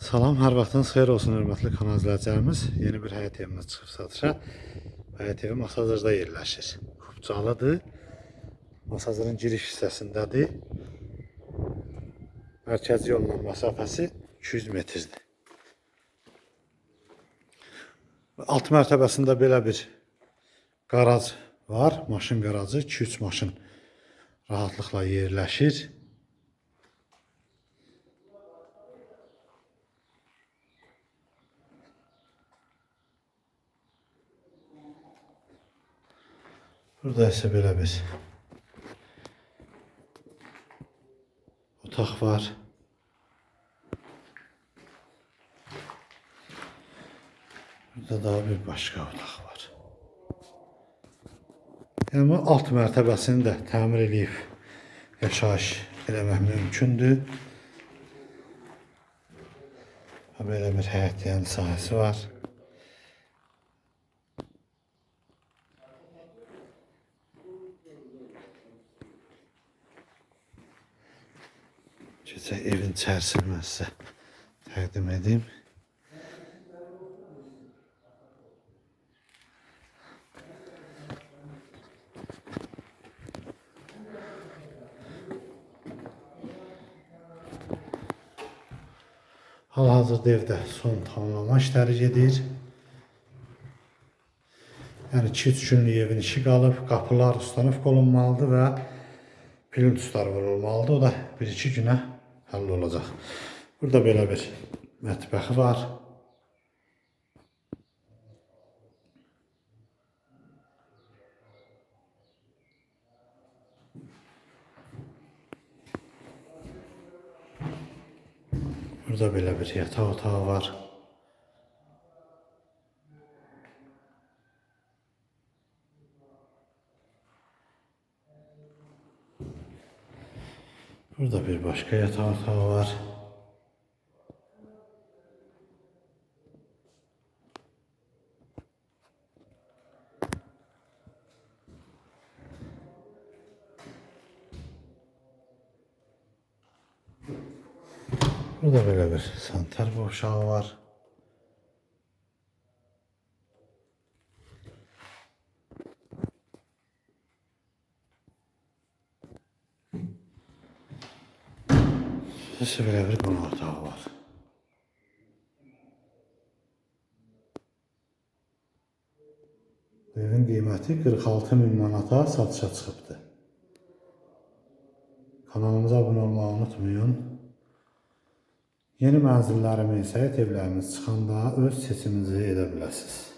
Salam, hər vaxtınız xeyir olsun hörmətli kanal izləyicilərimiz. Yeni bir həyət evimiz çıxıb satışa. Həyət evi Masazırda yerləşir. Xubcalıdır. Masazırın giriş hissəsindədir. Mərkəzi yolla məsafəsi 200 metrdir. Alt mərtəbəsində belə bir qaraj var. Maşın qarajı, 2-3 maşın rahatlıqla yerləşir. Burada ise böyle bir otak var. Burada daha bir başka otak var. Yəni alt mərtəbəsini də təmir edib yaşayış eləmək mümkündür. Belə bir həyət yəni sahəsi var. Keçək evin içərisini mən sizə təqdim edeyim. Hal-hazırda evdə son tamamlama işləri gedir. Yəni 2-3 günlük evin işi qalıb, qapılar ustanovka olunmalıdır və film tutarı vurulmalıdır. O da 1-2 günə həll olacaq. Burada belə bir mətbəxi var. Burada belə bir yataq otağı var. Burada bir başka yataq otağı var. Burada böyle bir santer boşağı var. Burası böyle bir qonaq otağı var. Evin qiyməti 46 min manata satışa çıxıbdır. Kanalımıza abunə olmağı unutmayın. Yeni mənzillərimiz, həyət evlərimiz çıxanda öz seçiminizi edə bilərsiniz.